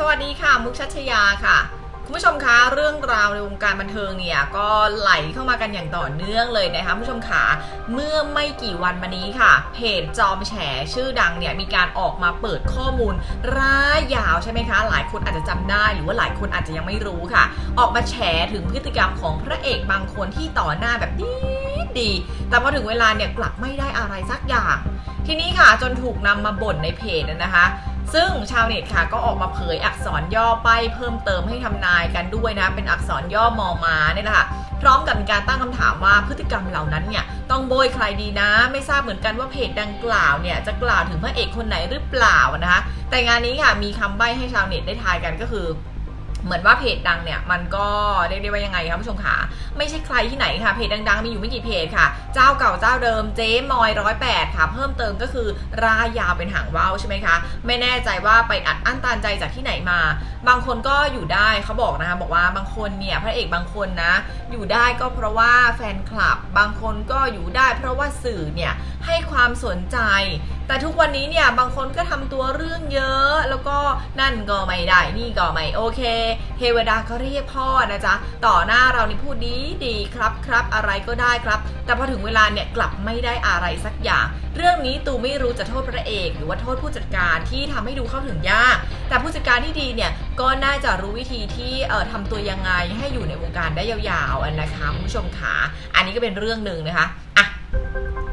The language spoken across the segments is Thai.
สวัสดีค่ะ มุกชัชยาค่ะ คุณผู้ชมคะเรื่องราวในวงการบันเทิงเนี่ยก็ไหลเข้ามากันอย่างต่อเนื่องเลยนะคะคุณผู้ชมคะเมื่อไม่กี่วันมานี้ค่ะ เพจจอมแฉชื่อดังเนี่ยมีการออกมาเปิดข้อมูลร่ายยาวใช่ไหมคะ หลายคนอาจจะจำได้หรือว่าหลายคนอาจจะยังไม่รู้ค่ะ ออกมาแฉถึงพฤติกรรมของพระเอกบางคนที่ต่อหน้าแบบดีดีแต่พอถึงเวลาเนี่ยกลับไม่ได้อะไรสักอย่าง ทีนี้ค่ะจนถูกนำมาบ่นในเพจนะคะ ซึ่งชาวเน็ตค่ะก็ออกมาเผยอักษรย่อไป้เพิ่มเติมให้ทำนายกันด้วยนะ เป็นอักษรย่อมอมาเนี่ยแหละค่ะพร้อมกับมีการตั้งคำถามว่าพฤติกรรมเหล่านั้นเนี่ยต้องโบยใครดีนะ ไม่ทราบเหมือนกันว่าเพจดังกล่าวเนี่ยจะกล่าวถึงพระเอกคนไหนหรือเปล่านะคะ แต่งานนี้ค่ะมีคำใบ้ให้ชาวเน็ตได้ทายกันก็คือ เหมือนว่าเพจดังเนี่ยมันก็เรียกได้ว่ายังไงครับผู้ชมคะไม่ใช่ใครที่ไหนค่ะเพจดังๆมีอยู่ไม่กี่เพจค่ะ เจ้าเก่าเจ้าเดิมเจ๊มอยร้อยแปดค่ะ เพิ่มเติมก็คือรายาวเป็นหางว่าวใช่ไหมคะไม่แน่ใจว่าไปอัดอั้นตันใจจากที่ไหนมา บางคนก็อยู่ได้เขาบอกนะคะบอกว่าบางคนเนี่ยพระเอกบางคนนะ อยู่ได้ก็เพราะว่าแฟนคลับบางคนก็อยู่ได้ เพราะว่าสื่อเนี่ยให้ความสนใจ แต่ทุกวันนี้เนี่ยบางคนก็ทำตัวเรื่องเยอะ แล้วก็นั่นก็ไม่ได้ นี่ก็ไม่โอเค เทวดาก็เรียกพ่อนะจ๊ะ ต่อหน้าเรานี่พูดดีดีครับครับอะไรก็ได้ครับ แต่พอถึงเวลาเนี่ยกลับไม่ได้อะไรสักอย่าง เรื่องนี้ตูไม่รู้จะโทษพระเอก หรือว่าโทษผู้จัดการที่ทำให้ดูเข้าถึงยาก แต่ผู้จัดการที่ดีเนี่ยก็น่าจะรู้วิธีที่เอ่อทำตัวยังไงให้อยู่ในวงการได้ยาวๆนะคะคุณผู้ชมขาอันนี้ก็เป็นเรื่องหนึ่งนะคะอะ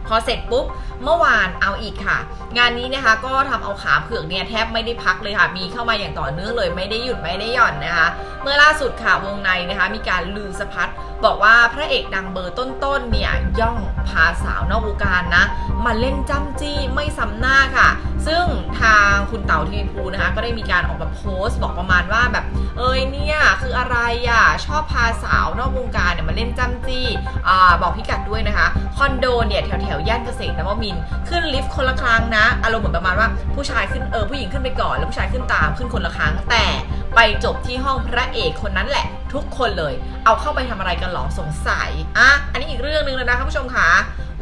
พอเสร็จปุ๊บเมื่อวานเอาอีกค่ะ งานนี้นะคะก็ทำเอาขาเผือกเนี่ยแทบไม่ได้พักเลยค่ะ มีเข้ามาอย่างต่อเนื่องเลยไม่ได้หยุดไม่ได้หย่อนนะคะ เมื่อล่าสุดค่ะวงในนะคะ มีการลือสะพัด บอกว่าพระเอกดังเบอร์ต้นๆเนี่ยย่องพาสาวนอกวงการนะ มาเล่นจ้ำจี้ไม่ซ้ำหน้าค่ะ ซึ่งทางคุณเต๋าทีวีภูนะคะก็ได้มีการออกมาโพสต์บอกประมาณว่าแบบ เอ้ยเนี่ยคืออะไรอะชอบพาสาวนอกวงการเนี่ยมาเล่นจ้ำจี้อ่าบอกพี่กัดด้วยนะคะคอนโดเนี่ยแถวแถวๆย่านเกษตรนวมินขึ้นลิฟต์คนละครั้งนะ อารมณ์เหมือนประมาณว่าผู้ชายขึ้นเออผู้หญิงขึ้นไปก่อนแล้วผู้ชายขึ้นตามขึ้นคนละครั้งแต่ ไปจบที่ห้องพระเอกคนนั้นแหละ ทุกคนเลย เอาเข้าไปทำอะไรกันหรอสงสัยอะอันนี้อีกเรื่องหนึ่งเลยนะคุณผู้ชมค่ะ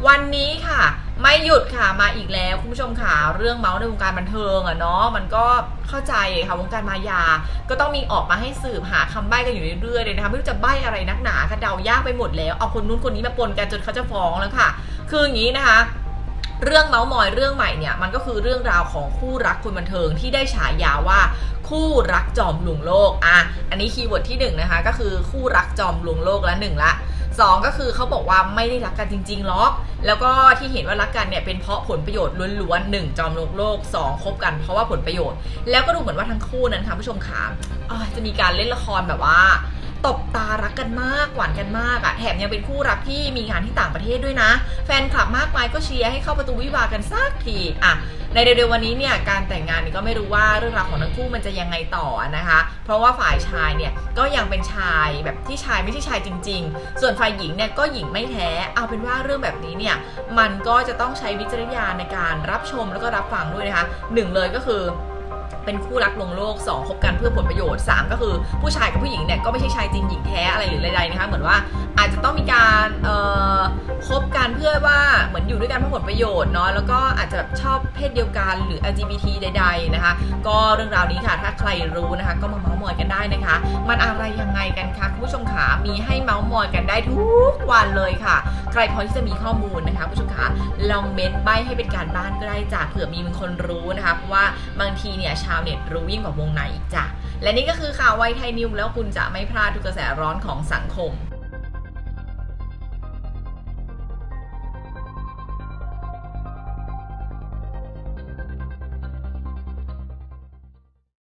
วันนี้ค่ะ ไม่หยุดค่ะมาอีกแล้วคุณผู้ชมค่ะเรื่องเมาส์ในวงการบันเทิงอะเนาะมันก็เข้าใจค่ะวงการมายา ก็ต้องมีออกมาให้สืบหาคำใบ้กันอยู่เรื่อยๆเลยนะคะไม่รู้จะใบ้อะไรนักหนากันเดายากไปหมดแล้วเอาคนนู้นคนนี้มาปนกันจนเขาจะฟ้องแล้วค่ะ คืออย่างนี้นะคะ เรื่องเมาส์มอยเรื่องใหม่เนี่ยมันก็คือเรื่องราวของคู่รักคนบันเทิงที่ได้ฉายาว่าคู่รักจอมลวงโลกอะอันนี้คีย์เวิร์ดที่หนึ่งนะคะก็คือคู่รักจอมลวงโลกละหนึ่งละสองก็คือเขาบอกว่าไม่ได้รักกันจริงๆหรอก แล้วก็ที่เห็นว่ารักกันเนี่ยเป็นเพราะผลประโยชน์ล้วนๆหนึ่งจอมโลวงโลกสองคบกันเพราะว่าผลประโยชน์ แล้วก็ดูเหมือนว่าทั้งคู่นั้นค่ะผู้ชมขาจะมีการเล่นละครแบบว่า กันมากหวานกันมากอะแถมยังเป็นคู่รักที่มีงานที่ต่างประเทศด้วยนะ แฟนคลับมากมายก็เชียร์ให้เข้าประตูวิวากันสักทีอะในเร็วๆวันนี้เนี่ยการแต่งงานนี่ก็ไม่รู้ว่าเรื่องราวของทั้งคู่มันจะยังไงต่อนะคะ เพราะว่าฝ่ายชายเนี่ยก็ยังเป็นชายแบบที่ชายไม่ใช่ชายจริง ๆ ส่วนฝ่ายหญิงเนี่ยก็หญิงไม่แท้ เอาเป็นว่าเรื่องแบบนี้เนี่ยมันก็จะต้องใช้วิจารณญาณในการรับชมแล้วก็รับฟังด้วยนะคะหนึ่งเลยก็คือ เป็นคู่รักลวงโลก 2คบกันเพื่อผลประโยชน์ 3 ก็คือผู้ชายกับผู้หญิงเนี่ยก็ไม่ใช่ชายจริงหญิงแท้อะไรหรือใดๆนะคะเหมือนว่าอาจจะต้องมีการเอ่อ คบกันเพื่อว่าเหมือนอยู่ด้วยกันเพื่อผลประโยชน์เนาะแล้วก็อาจจะแบบชอบเพศเดียวกันหรือ LGBT ใด ๆนะคะ ก็เรื่องราวนี้ค่ะ ถ้าใครรู้นะคะ ก็มาเมาส์มอยกันได้นะคะ มันอะไรยังไงกันคะคุณผู้ชมขามีให้เมาส์มอยกันได้ทุกวันเลยค่ะ ใครพอที่จะมีข้อมูลนะคะคุณผู้ชมขาลองเม้นใบให้เป็นการบ้านก็ได้จ้ะเผื่อมีคนรู้นะคะเพราะว่าบางทีเนี่ยชาวเน็ตรู้ยิ่งกว่าวงในอีกจ้ะและนี่ก็คือข่าวไวไทยนิวแล้วคุณจะไม่พลาดทุกกระแสร้อนของสังคม